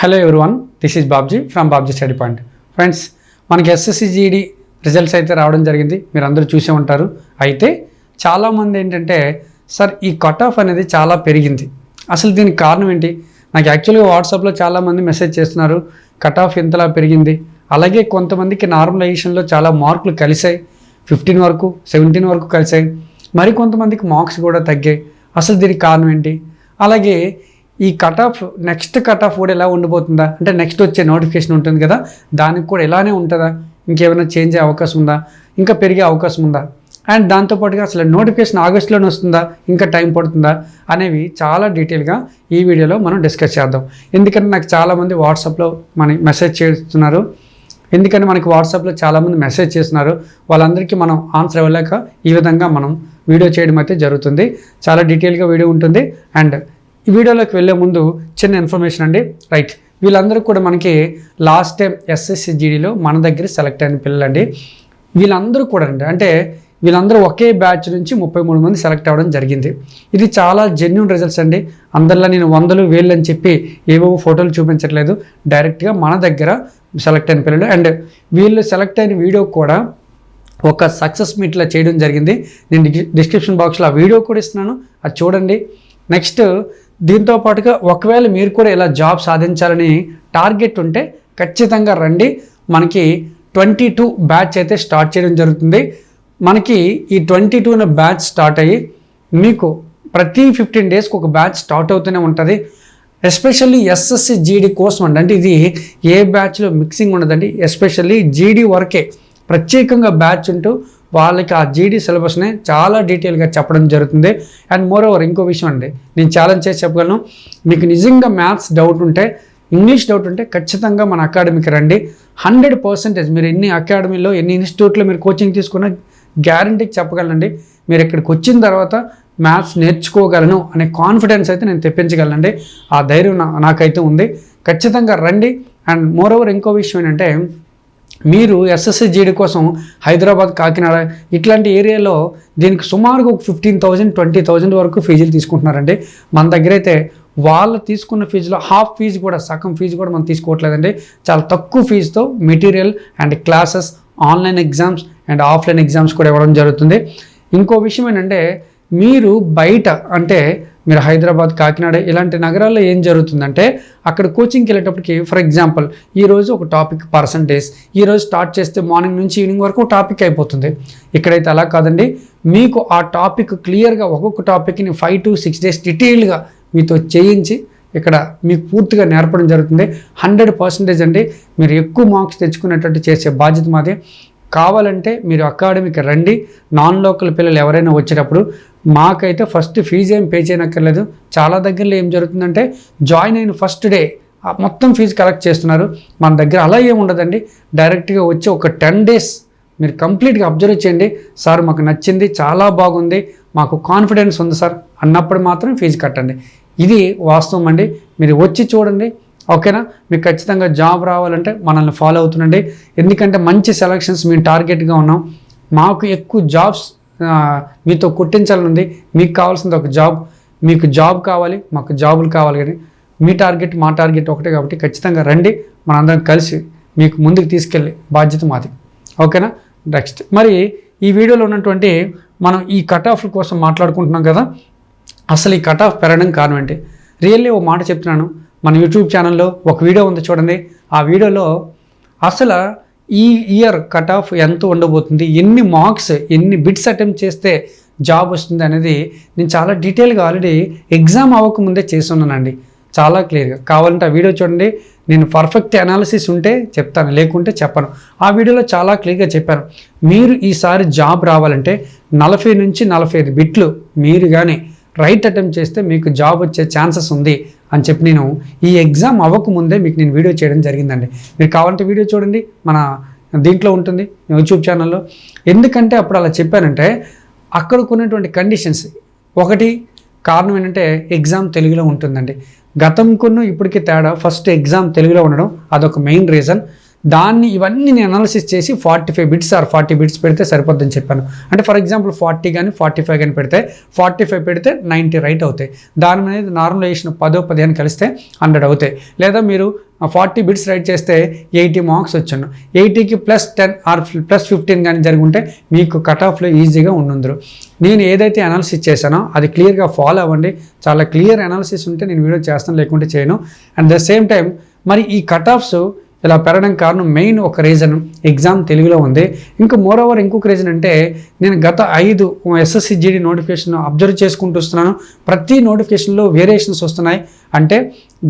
Hello everyone this is Babji from Babji study point friends మనకి SSC GD results అయితే రావడం జరిగింది. మీరు అందరూ చూసే ఉంటారు. అయితే చాలామంది ఏంటంటే సార్ ఈ కట్ ఆఫ్ అనేది చాలా పెరిగింది. అసలు దీనికి కారణం ఏంటి? నాకు యాక్చువల్గా వాట్సాప్లో చాలామంది మెసేజ్ చేస్తున్నారు. కట్ ఆఫ్ ఇంతలా పెరిగింది. అలాగే కొంతమందికి నార్మలైజేషన్లో చాలా మార్కులు కలిసాయి ఫిఫ్టీన్ వరకు సెవెంటీన్ వరకు కలిసాయి మరి కొంతమందికి మార్క్స్ కూడా తగ్గాయి. అసలు దీనికి కారణం ఏంటి? అలాగే ఈ cut off next cut off కూడా ఎలా ఉండిపోతుందా? అంటే నెక్స్ట్ వచ్చే నోటిఫికేషన్ ఉంటుంది కదా దానికి కూడా ఇలానే ఉంటుందా? ఇంకేమైనా చేంజ్ అయ్యే అవకాశం ఉందా? ఇంకా పెరిగే అవకాశం ఉందా? అండ్ దాంతోపాటుగా అసలు నోటిఫికేషన్ ఆగస్టులోనే వస్తుందా? ఇంకా టైం పడుతుందా? అనేవి చాలా డీటెయిల్గా ఈ వీడియోలో మనం డిస్కస్ చేద్దాం. ఎందుకంటే నాకు చాలామంది వాట్సాప్లో మన మెసేజ్ చేస్తున్నారు. ఎందుకంటే మనకి వాట్సాప్లో చాలామంది మెసేజ్ చేస్తున్నారు? వాళ్ళందరికీ మనం ఆన్సర్ ఇవ్వలేక ఈ విధంగా మనం వీడియో చేయడం అయితే జరుగుతుంది. చాలా డీటెయిల్గా వీడియో ఉంటుంది. అండ్ ఈ వీడియోలోకి వెళ్ళే ముందు చిన్న ఇన్ఫర్మేషన్ అండి. రైట్ వీళ్ళందరూ కూడా మనకి లాస్ట్ టైం ఎస్ఎస్సిజీడీలో మన దగ్గర సెలెక్ట్ అయిన పిల్లలండి. వీళ్ళందరూ కూడా అండి. అంటే వీళ్ళందరూ ఒకే బ్యాచ్ నుంచి ముప్పై మూడు మంది సెలెక్ట్ అవ్వడం జరిగింది. ఇది చాలా జెన్యున్ రిజల్ట్స్ అండి. అందరిలో నేను వందలు వేలు అని చెప్పి ఏవో ఫోటోలు చూపించట్లేదు. డైరెక్ట్గా మన దగ్గర సెలెక్ట్ అయిన పిల్లలు. అండ్ వీళ్ళు సెలెక్ట్ అయిన వీడియో కూడా ఒక సక్సెస్ మీట్లో చేయడం జరిగింది. నేను డిస్క్రిప్షన్ బాక్స్లో ఆ వీడియో కూడా ఇస్తున్నాను. అది చూడండి. నెక్స్ట్ దీంతో పాటుగా ఒకవేళ మీరు కూడా ఇలా జాబ్ సాధించాలని టార్గెట్ ఉంటే ఖచ్చితంగా రండి. మనకి ట్వంటీ టూ బ్యాచ్ అయితే స్టార్ట్ చేయడం జరుగుతుంది. మనకి ఈ ట్వంటీ టూన బ్యాచ్ స్టార్ట్ అయ్యి మీకు ప్రతి ఫిఫ్టీన్ డేస్కి ఒక బ్యాచ్ స్టార్ట్ అవుతూనే ఉంటుంది. ఎస్పెషల్లీ ఎస్ఎస్సి జీడీ కోసం అండి. అంటే ఇది ఏ బ్యాచ్లో మిక్సింగ్ ఉండదండి. ఎస్పెషల్లీ జీడీ వరకే ప్రత్యేకంగా బ్యాచ్ ఉంటూ వాళ్ళకి ఆ జీడీ సిలబస్ని చాలా డీటెయిల్గా చెప్పడం జరుగుతుంది. అండ్ మోర్ ఓవర్ ఇంకో విషయం అండి నేను ఛాలెంజ్ చేసి చెప్పగలను. మీకు నిజంగా మ్యాథ్స్ డౌట్ ఉంటే ఇంగ్లీష్ డౌట్ ఉంటే ఖచ్చితంగా మన అకాడమీకి రండి. హండ్రెడ్ పర్సెంటేజ్ మీరు ఎన్ని అకాడమీలో ఎన్ని ఇన్స్టిట్యూట్లో మీరు కోచింగ్ తీసుకున్నా గ్యారంటీకి చెప్పగలనండి. మీరు ఇక్కడికి వచ్చిన తర్వాత మ్యాథ్స్ నేర్చుకోగలను అనే కాన్ఫిడెన్స్ అయితే నేను తెప్పించగలనండి. ఆ ధైర్యం నా నాకైతే ఉంది. ఖచ్చితంగా రండి. అండ్ మోర్ ఓవర్ ఇంకో విషయం ఏంటంటే మీరు ఎస్ఎస్సి జీడీ కోసం హైదరాబాద్ కాకినాడ ఇట్లాంటి ఏరియాలో దీనికి సుమారుగా ఒక ఫిఫ్టీన్ థౌజండ్ ట్వంటీ థౌజండ్ వరకు ఫీజులు తీసుకుంటున్నారండి. మన దగ్గర అయితే వాళ్ళు తీసుకున్న ఫీజులో హాఫ్ ఫీజు కూడా సగం ఫీజు కూడా మనం తీసుకోవట్లేదండి. చాలా తక్కువ ఫీజుతో material and classes online exams and offline exams కూడా ఇవ్వడం జరుగుతుంది. ఇంకో విషయం ఏంటంటే మీరు బయట అంటే మీరు హైదరాబాద్ కాకినాడ ఇలాంటి నగరాల్లో ఏం జరుగుతుందంటే అక్కడ కోచింగ్కి వెళ్ళేటప్పటికి ఫర్ ఎగ్జాంపుల్ ఈరోజు ఒక టాపిక్ పర్సంటేజ్ ఈరోజు స్టార్ట్ చేస్తే మార్నింగ్ నుంచి ఈవినింగ్ వరకు టాపిక్ అయిపోతుంది. ఇక్కడైతే అలా కాదండి. మీకు ఆ టాపిక్ క్లియర్గా ఒక్కొక్క టాపిక్ని ఫైవ్ టు సిక్స్ డేస్ డీటెయిల్గా మీతో చేయించి ఇక్కడ మీకు పూర్తిగా నేర్పడం జరుగుతుంది. హండ్రెడ్ పర్సెంటేజ్ అండి. మీరు ఎక్కువ మార్క్స్ తెచ్చుకునేటట్టు చేసే బాధ్యత మాది. కావాలంటే మీరు అకాడమీకి రండి. నాన్ లోకల్ పిల్లలు ఎవరైనా వచ్చేటప్పుడు మాకైతే ఫస్ట్ ఫీజు ఏం పే చేయనక్కర్లేదు. చాలా దగ్గరలో ఏం జరుగుతుందంటే జాయిన్ అయిన ఫస్ట్ డే మొత్తం ఫీజు కలెక్ట్ చేస్తున్నారు. మన దగ్గర అలా ఏముండదండి డైరెక్ట్గా వచ్చి ఒక టెన్ డేస్ మీరు కంప్లీట్గా అబ్జర్వ్ చేయండి. సార్ మాకు నచ్చింది చాలా బాగుంది మాకు కాన్ఫిడెన్స్ ఉంది సార్ అన్నప్పుడు మాత్రం ఫీజు కట్టండి. ఇది వాస్తవం అండి. మీరు వచ్చి చూడండి. ఓకేనా మీకు ఖచ్చితంగా జాబ్ రావాలంటే మనల్ని ఫాలో అవుతుండండి. ఎందుకంటే మంచి సెలక్షన్స్ మేము టార్గెట్గా ఉన్నాం. మాకు ఎక్కువ జాబ్స్ మీతో కుట్టించాలనుంది మీకు కావాల్సింది ఒక జాబ్. మీకు జాబ్ కావాలి మాకు జాబులు కావాలి కానీ మీ టార్గెట్ మా టార్గెట్ ఒకటే కాబట్టి ఖచ్చితంగా రండి మనందరం కలిసి మీకు ముందుకు తీసుకెళ్ళి బాధ్యత మాది. ఓకేనా? నెక్స్ట్ మరి ఈ వీడియోలో ఉన్నటువంటి మనం ఈ కట్ ఆఫ్ల కోసం మాట్లాడుకుంటున్నాం కదా అసలు ఈ కట్ ఆఫ్ పెరగడం కారణం ఏంటి రియల్లీ ఓ మాట చెప్తున్నాను మన యూట్యూబ్ ఛానల్లో ఒక వీడియో ఉంది చూడండి ఆ వీడియోలో అసలు ఈ ఇయర్ కట్ ఆఫ్ ఎంత ఉండబోతుంది? ఎన్ని మార్క్స్ ఎన్ని బిట్స్ అటెంప్ట్ చేస్తే జాబ్ వస్తుంది అనేది నేను చాలా డీటెయిల్గా ఆల్రెడీ ఎగ్జామ్ అవ్వకముందే చేస్తున్నానండి. చాలా క్లియర్గా కావాలంటే ఆ వీడియో చూడండి. నేను పర్ఫెక్ట్ అనాలిసిస్ ఉంటే చెప్తాను లేకుంటే చెప్పను. ఆ వీడియోలో చాలా క్లియర్గా చెప్పాను. మీరు ఈసారి జాబ్ రావాలంటే నలభై నుంచి నలభై ఐదు బిట్లు మీరు కానీ రైట్ అటెంప్ట్ చేస్తే మీకు జాబ్ వచ్చే ఛాన్సెస్ ఉంది అని చెప్పి నేను ఈ ఎగ్జామ్ అవ్వకముందే మీకు నేను వీడియో చేయడం జరిగిందండి. మీరు కావాలంటే వీడియో చూడండి. మన దీంట్లో ఉంటుంది యూట్యూబ్ ఛానల్లో. ఎందుకంటే అప్పుడు అలా చెప్పానంటే అక్కడ కొన్నటువంటి కండిషన్స్. ఒకటి కారణం ఏంటంటే ఎగ్జామ్ తెలుగులో ఉంటుందండి. గతంకును ఇప్పటికీ తేడా ఫస్ట్ ఎగ్జామ్ తెలుగులో ఉండడం అదొక మెయిన్ రీజన్. దాన్ని ఇవన్నీ నేను అనాలిసిస్ చేసి forty five bits or forty bits పెడితే సరిపోద్దని చెప్పాను. అంటే ఫర్ ఎగ్జాంపుల్ ఫార్టీ కానీ ఫార్టీ ఫైవ్ కానీ పెడితే ఫార్టీ ఫైవ్ పెడితే నైంటీ రైట్ అవుతాయి. దాని మీద నార్మల్ వేసిన పదో పదిహేను కలిస్తే హండ్రెడ్ అవుతాయి. లేదా మీరు ఫార్టీ బిట్స్ రైట్ చేస్తే ఎయిటీ మార్క్స్ వచ్చాను. ఎయిటీకి plus ten or plus fifteen కానీ జరుగుంటే మీకు కట్ ఆఫ్లో ఈజీగా ఉండుందరు. నేను ఏదైతే అనాలిసిస్ చేశానో అది క్లియర్గా ఫాలో అవ్వండి. చాలా క్లియర్ అనాలిసిస్ ఉంటే నేను వీడియో చేస్తాను లేకుంటే చేయను. అండ్ ద సేమ్ టైం మరి ఈ కట్ ఆఫ్స్ ఇలా పెరగడం కారణం మెయిన్ ఒక రీజన్ ఎగ్జామ్ తెలుగులో ఉంది. ఇంకా మోర్ ఓవర్ ఇంకొక రీజన్ అంటే నేను గత ఐదు ఎస్ఎస్సి జీడీ నోటిఫికేషన్ అబ్జర్వ్ చేసుకుంటూ వస్తున్నాను. ప్రతి నోటిఫికేషన్లో వేరియేషన్స్ వస్తున్నాయి. అంటే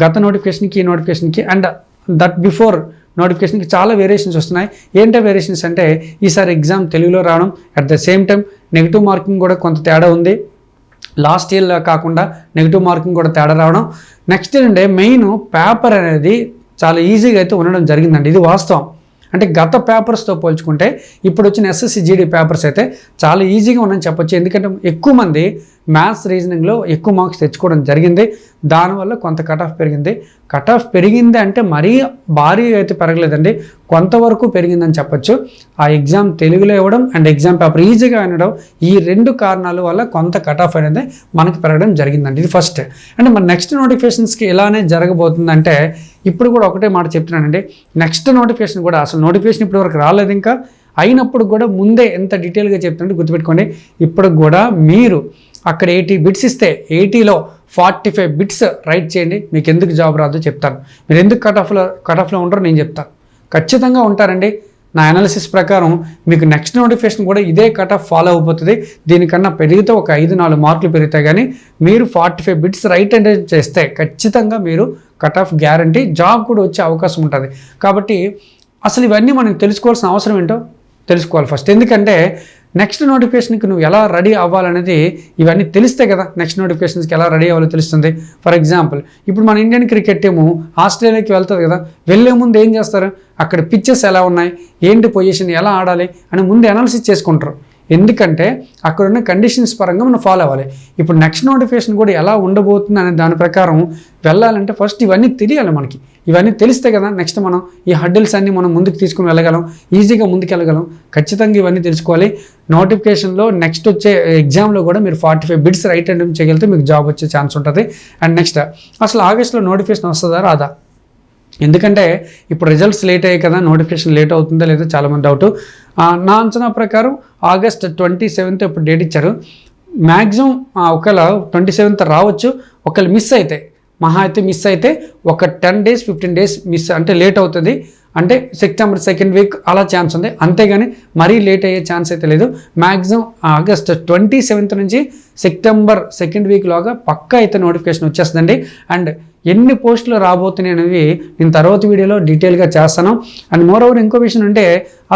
గత నోటిఫికేషన్కి ఈ నోటిఫికేషన్కి అండ్ దట్ బిఫోర్ నోటిఫికేషన్కి చాలా వేరియేషన్స్ వస్తున్నాయి. ఏంటో వేరియేషన్స్ అంటే ఈసారి ఎగ్జామ్ తెలుగులో రావడం. At the same time negative marking కూడా కొంత తేడా ఉంది. లాస్ట్ ఇయర్ కాకుండా నెగిటివ్ మార్కింగ్ కూడా తేడా రావడం. నెక్స్ట్ ఏంటంటే మెయిన్ పేపర్ అనేది చాలా ఈజీగా అయితే ఉండడం జరిగిందండి. ఇది వాస్తవం. అంటే గత పేపర్స్తో పోల్చుకుంటే ఇప్పుడు వచ్చిన ఎస్ఎస్సి జీడీ పేపర్స్ అయితే చాలా ఈజీగా ఉన్నాయని చెప్పొచ్చు. ఎందుకంటే ఎక్కువ మంది మ్యాథ్స్ రీజనింగ్లో ఎక్కువ మార్క్స్ తెచ్చుకోవడం జరిగింది. దానివల్ల కొంత కట్ ఆఫ్ పెరిగింది. కట్ ఆఫ్ పెరిగింది అంటే మరీ భారీగా అయితే పెరగలేదండి. కొంతవరకు పెరిగిందని చెప్పొచ్చు. ఆ ఎగ్జామ్ తెలుగులో ఇవ్వడం అండ్ ఎగ్జామ్ పేపర్ ఈజీగా వినడం ఈ రెండు కారణాల వల్ల కొంత కట్ ఆఫ్ అనేది మనకి పెరగడం జరిగిందండి. ఇది ఫస్ట్ అండ్ మన నెక్స్ట్ నోటిఫికేషన్స్కి ఇలానే జరగబోతుందంటే ఇప్పుడు కూడా ఒకటే మాట చెప్తున్నానండి. నెక్స్ట్ నోటిఫికేషన్ కూడా అసలు నోటిఫికేషన్ ఇప్పటివరకు రాలేదు ఇంకా. అయినప్పుడు కూడా ముందే ఎంత డీటెయిల్గా చెప్తుంటే గుర్తుపెట్టుకోండి. ఇప్పుడు కూడా మీరు అక్కడ ఎయిటీ బిట్స్ ఇస్తే ఎయిటీలో ఫార్టీ ఫైవ్ బిట్స్ రైట్ చేయండి. మీకు ఎందుకు జాబ్ రాదో చెప్తాను. మీరు ఎందుకు కట్ ఆఫ్లో కట్ ఆఫ్లో ఉంటారో నేను చెప్తాను ఖచ్చితంగా ఉంటారండి. నా అనాలిసిస్ ప్రకారం మీకు నెక్స్ట్ నోటిఫికేషన్ కూడా ఇదే కట్ ఆఫ్ ఫాలో అయిపోతుంది. దీనికన్నా పెరిగితే ఒక ఐదు నాలుగు మార్కులు పెరుగుతాయి కానీ మీరు forty five bits right and చేస్తే ఖచ్చితంగా మీరు కట్ ఆఫ్ గ్యారంటీ జాబ్ కూడా వచ్చే అవకాశం ఉంటుంది. కాబట్టి అసలు ఇవన్నీ మనం తెలుసుకోవాల్సిన అవసరం ఏంటో తెలుసుకోవాలి ఫస్ట్ ఎందుకంటే నెక్స్ట్ నోటిఫికేషన్కి నువ్వు ఎలా రెడీ అవ్వాలనేది ఇవన్నీ తెలిస్తే కదా నెక్స్ట్ నోటిఫికేషన్స్కి ఎలా రెడీ అవ్వాలో తెలుస్తుంది. ఫర్ ఎగ్జాంపుల్ ఇప్పుడు మన ఇండియన్ క్రికెట్ టీము ఆస్ట్రేలియాకి వెళ్తుంది కదా వెళ్ళే ముందు ఏం చేస్తారు? అక్కడ పిచ్చెస్ ఎలా ఉన్నాయి? ఏంటి పొజిషన్ ఎలా ఆడాలి? అని ముందు అనాలిసిస్ చేసుకుంటారు. ఎందుకంటే అక్కడ ఉన్న కండిషన్స్ పరంగా మనం ఫాలో అవ్వాలి. ఇప్పుడు నెక్స్ట్ నోటిఫికేషన్ కూడా ఎలా ఉండబోతుంది అనే దాని ప్రకారం వెళ్ళాలంటే ఫస్ట్ ఇవన్నీ తెలియాలి మనకి. ఇవన్నీ తెలిస్తే కదా నెక్స్ట్ మనం ఈ హడ్డిల్స్ అన్ని మనం ముందుకు తీసుకుని వెళ్ళగలం ఈజీగా ముందుకు వెళ్ళగలం. ఖచ్చితంగా ఇవన్నీ తెలుసుకోవాలి. నోటిఫికేషన్లో నెక్స్ట్ వచ్చే ఎగ్జామ్లో కూడా మీరు forty five bits right attempt చేయగలిగితే మీకు జాబ్ వచ్చే ఛాన్స్ ఉంటుంది. అండ్ నెక్స్ట్ అసలు ఆగస్ట్లో నోటిఫికేషన్ వస్తుందా రాదా? ఎందుకంటే ఇప్పుడు రిజల్ట్స్ లేట్ అయ్యాయి కదా నోటిఫికేషన్ లేట్ అవుతుందా లేదా చాలామంది డౌట్ నా అంచనా ప్రకారం ఆగస్ట్ ట్వంటీ సెవెంత్ ఇప్పుడు డేట్ ఇచ్చారు. మ్యాక్సిమం ఒకవేళ ట్వంటీ సెవెంత్ రావచ్చు ఒకవేళ మిస్ అయితే మహా అయితే మిస్ అయితే ఒక ten days fifteen days miss అంటే లేట్ అవుతుంది. అంటే సెప్టెంబర్ సెకండ్ వీక్ అలా ఛాన్స్ ఉంది. అంతేగాని మరీ లేట్ అయ్యే ఛాన్స్ అయితే లేదు. మ్యాక్సిమం ఆగస్ట్ ట్వంటీ సెవెంత్ నుంచి సెప్టెంబర్ సెకండ్ వీక్లోగా పక్కా అయితే నోటిఫికేషన్ వచ్చేస్తుందండి. అండ్ ఎన్ని పోస్టులు రాబోతున్నాయి అనేవి నేను తర్వాత వీడియోలో డీటెయిల్గా చేస్తాను. అండ్ మోర్ ఓవర్ ఇంకో విషయం అంటే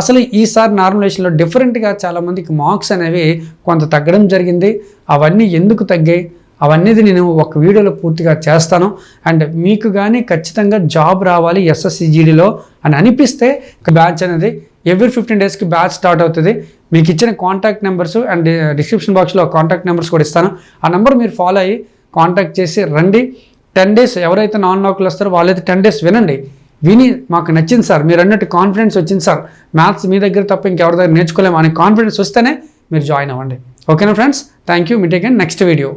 అసలు ఈసారి నార్మలైజేషన్లో డిఫరెంట్గా చాలామందికి మార్క్స్ అనేవి కొంత తగ్గడం జరిగింది. అవన్నీ ఎందుకు తగ్గాయి? అవన్నీ నేను ఒక వీడియోలో పూర్తిగా చేస్తాను. అండ్ మీకు కానీ ఖచ్చితంగా జాబ్ రావాలి ఎస్ఎస్సిజిడిలో అని అనిపిస్తే బ్యాచ్ అనేది ఎవ్రీ ఫిఫ్టీన్ డేస్కి బ్యాచ్ స్టార్ట్ అవుతుంది. మీకు ఇచ్చిన కాంటాక్ట్ నెంబర్స్ అండ్ డిస్క్రిప్షన్ బాక్స్లో కాంటాక్ట్ నెంబర్స్ కూడా ఇస్తాను. ఆ నెంబర్ మీరు ఫాలో అయ్యి కాంటాక్ట్ చేసి రండి. టెన్ డేస్ ఎవరైతే నాన్ లాక్లు వస్తారో వాళ్ళైతే టెన్ డేస్ వినండి. విని మాకు నచ్చింది సార్. మీరు అన్నట్టు కాన్ఫిడెన్స్ వచ్చింది సార్. మ్యాథ్స్ మీ దగ్గర తప్ప ఇంకెవరి దగ్గర నేర్చుకోలేము అనే కాన్ఫిడెన్స్ వస్తేనే మీరు జాయిన్ అవ్వండి. ఓకేనా ఫ్రెండ్స్? థ్యాంక్ యూ మీ టేక్ అండ్ నెక్స్ట్ వీడియో.